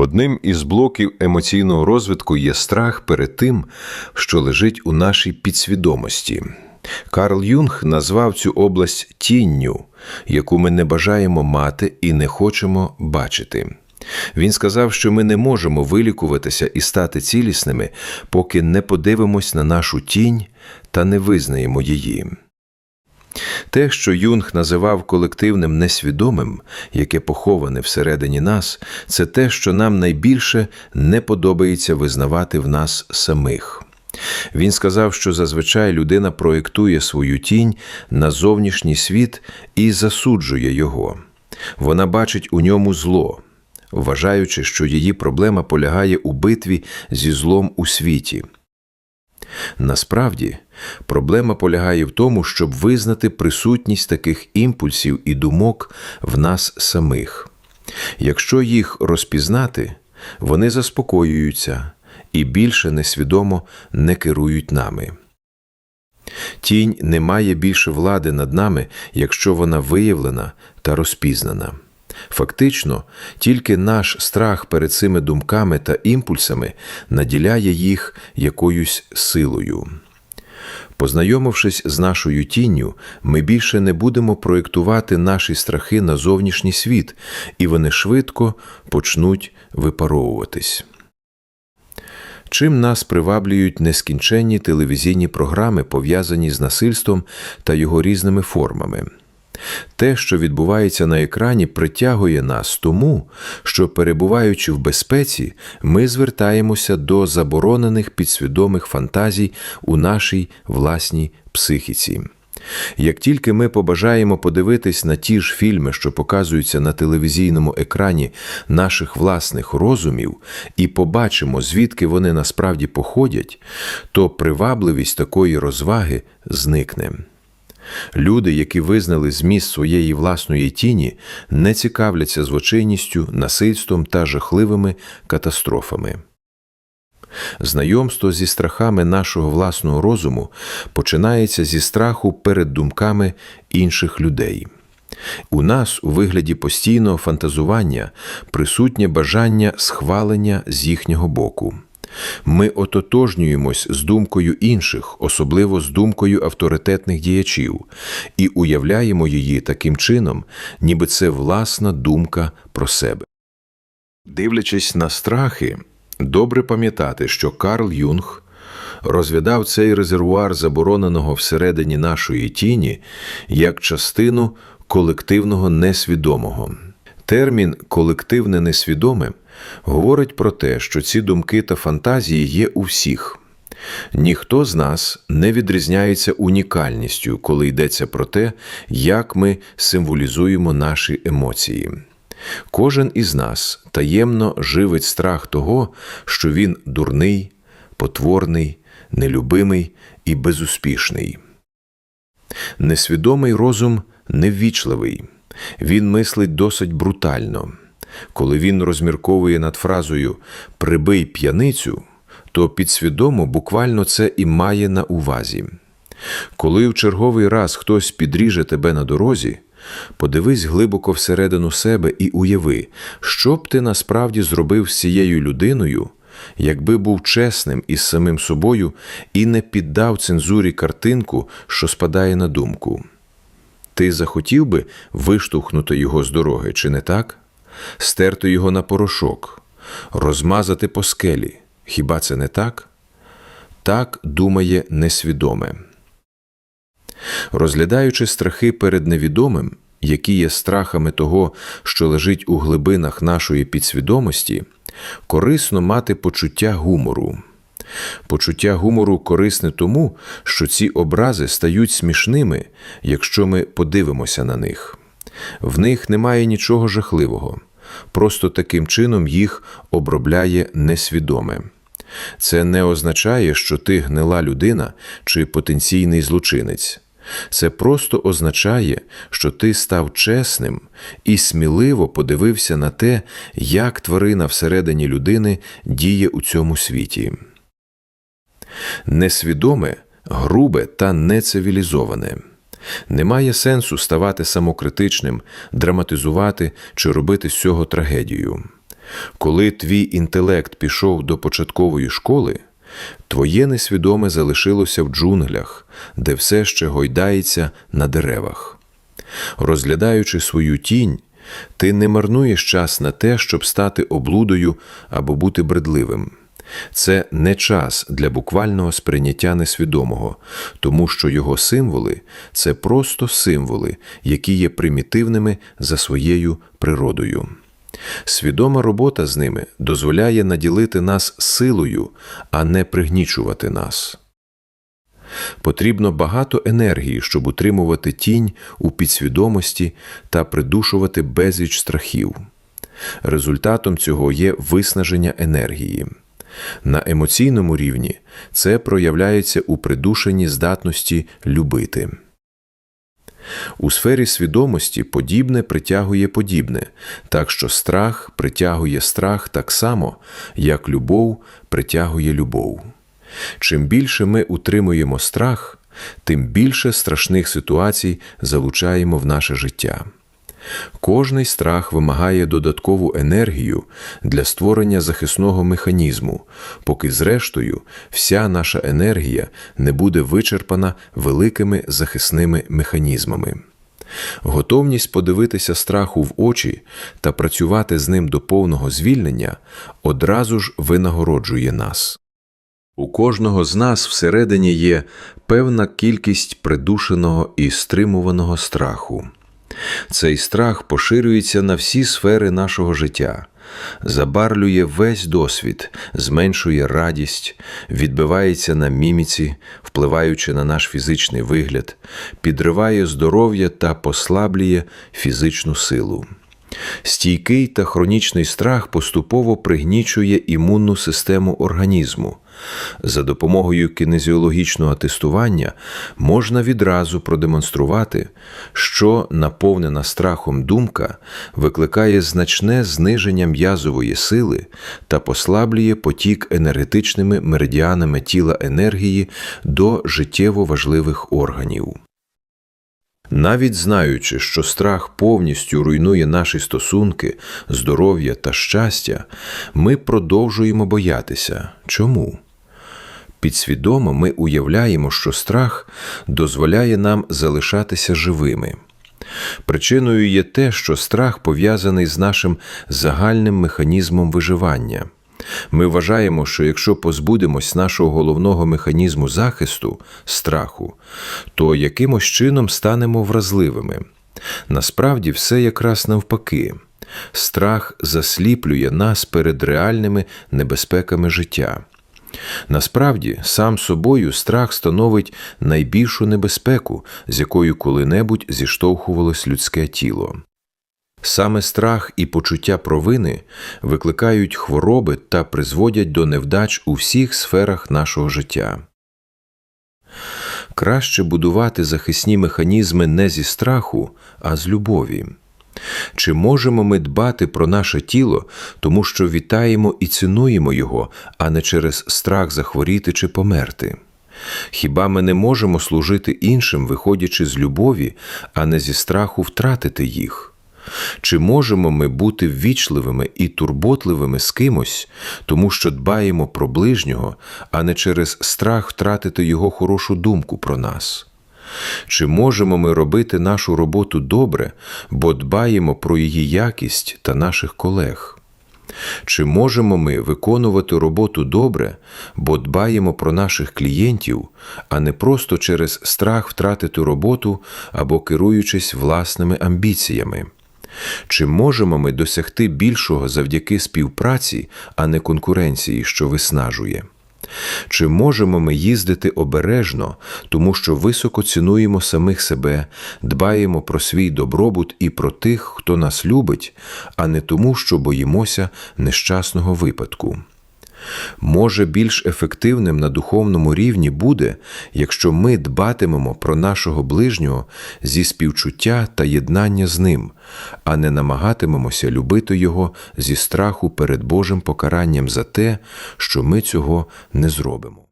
Одним із блоків емоційного розвитку є страх перед тим, що лежить у нашій підсвідомості. Карл Юнг назвав цю область тінню, яку ми не бажаємо мати і не хочемо бачити. Він сказав, що ми не можемо вилікуватися і стати цілісними, поки не подивимось на нашу тінь та не визнаємо її. Те, що Юнг називав колективним несвідомим, яке поховане всередині нас, це те, що нам найбільше не подобається визнавати в нас самих. Він сказав, що зазвичай людина проєктує свою тінь на зовнішній світ і засуджує його. Вона бачить у ньому зло, вважаючи, що її проблема полягає у битві зі злом у світі. Насправді, проблема полягає в тому, щоб визнати присутність таких імпульсів і думок в нас самих. Якщо їх розпізнати, вони заспокоюються і більше несвідомо не керують нами. Тінь не має більше влади над нами, якщо вона виявлена та розпізнана. Фактично, тільки наш страх перед цими думками та імпульсами наділяє їх якоюсь силою. Познайомившись з нашою тінню, ми більше не будемо проєктувати наші страхи на зовнішній світ, і вони швидко почнуть випаровуватись. Чим нас приваблюють нескінченні телевізійні програми, пов'язані з насильством та його різними формами. Те, що відбувається на екрані, притягує нас тому, що, перебуваючи в безпеці, ми звертаємося до заборонених підсвідомих фантазій у нашій власній психіці. Як тільки ми побажаємо подивитись на ті ж фільми, що показуються на телевізійному екрані наших власних розумів, і побачимо, звідки вони насправді походять, то привабливість такої розваги зникне. Люди, які визнали зміст своєї власної тіні, не цікавляться злочинністю, насильством та жахливими катастрофами. Знайомство зі страхами нашого власного розуму починається зі страху перед думками інших людей. У нас у вигляді постійного фантазування присутнє бажання схвалення з їхнього боку. Ми ототожнюємось з думкою інших, особливо з думкою авторитетних діячів, і уявляємо її таким чином, ніби це власна думка про себе. Дивлячись на страхи, добре пам'ятати, що Карл Юнг розглядав цей резервуар забороненого всередині нашої тіні як частину колективного несвідомого. Термін колективне несвідоме говорить про те, що ці думки та фантазії є у всіх. Ніхто з нас не відрізняється унікальністю, коли йдеться про те, як ми символізуємо наші емоції. Кожен із нас таємно живить страх того, що він дурний, потворний, нелюбимий і безуспішний. Несвідомий розум неввічливий, він мислить досить брутально. Коли він розмірковує над фразою Прибий п'яницю, то підсвідомо буквально це і має на увазі. Коли в черговий раз хтось підріже тебе на дорозі, подивись глибоко всередину себе і уяви, що б ти насправді зробив з цією людиною, якби був чесним із самим собою і не піддав цензурі картинку, що спадає на думку. Ти захотів би виштовхнути його з дороги, чи не так? Стерти його на порошок, розмазати по скелі. Хіба це не так? Так думає несвідоме. Розглядаючи страхи перед невідомим, які є страхами того, що лежить у глибинах нашої підсвідомості, корисно мати почуття гумору. Почуття гумору корисне тому, що ці образи стають смішними, якщо ми подивимося на них. В них немає нічого жахливого, просто таким чином їх обробляє несвідоме. Це не означає, що ти гнила людина чи потенційний злочинець. Це просто означає, що ти став чесним і сміливо подивився на те, як тварина всередині людини діє у цьому світі. Несвідоме, грубе та нецивілізоване. Немає сенсу ставати самокритичним, драматизувати чи робити з цього трагедію. Коли твій інтелект пішов до початкової школи, твоє несвідоме залишилося в джунглях, де все ще гойдається на деревах. Розглядаючи свою тінь, ти не марнуєш час на те, щоб стати облудою або бути бредливим. Це не час для буквального сприйняття несвідомого, тому що його символи це просто символи, які є примітивними за своєю природою. Свідома робота з ними дозволяє наділити нас силою, а не пригнічувати нас. Потрібно багато енергії, щоб утримувати тінь у підсвідомості та придушувати безліч страхів. Результатом цього є виснаження енергії. На емоційному рівні це проявляється у придушенні здатності любити. У сфері свідомості подібне притягує подібне, так що страх притягує страх так само, як любов притягує любов. Чим більше ми утримуємо страх, тим більше страшних ситуацій залучаємо в наше життя. Кожний страх вимагає додаткову енергію для створення захисного механізму, поки, зрештою, вся наша енергія не буде вичерпана великими захисними механізмами. Готовність подивитися страху в очі та працювати з ним до повного звільнення одразу ж винагороджує нас. У кожного з нас всередині є певна кількість придушеного і стримуваного страху. Цей страх поширюється на всі сфери нашого життя, забарлює весь досвід, зменшує радість, відбивається на міміці, впливаючи на наш фізичний вигляд, підриває здоров'я та послаблює фізичну силу. Стійкий та хронічний страх поступово пригнічує імунну систему організму. За допомогою кінезіологічного тестування можна відразу продемонструвати, що наповнена страхом думка викликає значне зниження м'язової сили та послаблює потік енергетичними меридіанами тіла енергії до життєво важливих органів. Навіть знаючи, що страх повністю руйнує наші стосунки, здоров'я та щастя, ми продовжуємо боятися. Чому? Підсвідомо ми уявляємо, що страх дозволяє нам залишатися живими. Причиною є те, що страх пов'язаний з нашим загальним механізмом виживання. Ми вважаємо, що якщо позбудемось нашого головного механізму захисту страху, то якимось чином станемо вразливими. Насправді, все якраз навпаки. Страх засліплює нас перед реальними небезпеками життя. Насправді, сам собою страх становить найбільшу небезпеку, з якою коли-небудь зіштовхувалось людське тіло. Саме страх і почуття провини викликають хвороби та призводять до невдач у всіх сферах нашого життя. Краще будувати захисні механізми не зі страху, а з любові. Чи можемо ми дбати про наше тіло, тому що вітаємо і цінуємо його, а не через страх захворіти чи померти? Хіба ми не можемо служити іншим, виходячи з любові, а не зі страху втратити їх? Чи можемо ми бути ввічливими і турботливими з кимось, тому що дбаємо про ближнього, а не через страх втратити його хорошу думку про нас? Чи можемо ми робити нашу роботу добре, бо дбаємо про її якість та наших колег? Чи можемо ми виконувати роботу добре, бо дбаємо про наших клієнтів, а не просто через страх втратити роботу або керуючись власними амбіціями? Чи можемо ми досягти більшого завдяки співпраці, а не конкуренції, що виснажує? Чи можемо ми їздити обережно, тому що високо цінуємо самих себе, дбаємо про свій добробут і про тих, хто нас любить, а не тому, що боїмося нещасного випадку? Може, більш ефективним на духовному рівні буде, якщо ми дбатимемо про нашого ближнього зі співчуття та єднання з ним, а не намагатимемося любити його зі страху перед Божим покаранням за те, що ми цього не зробимо.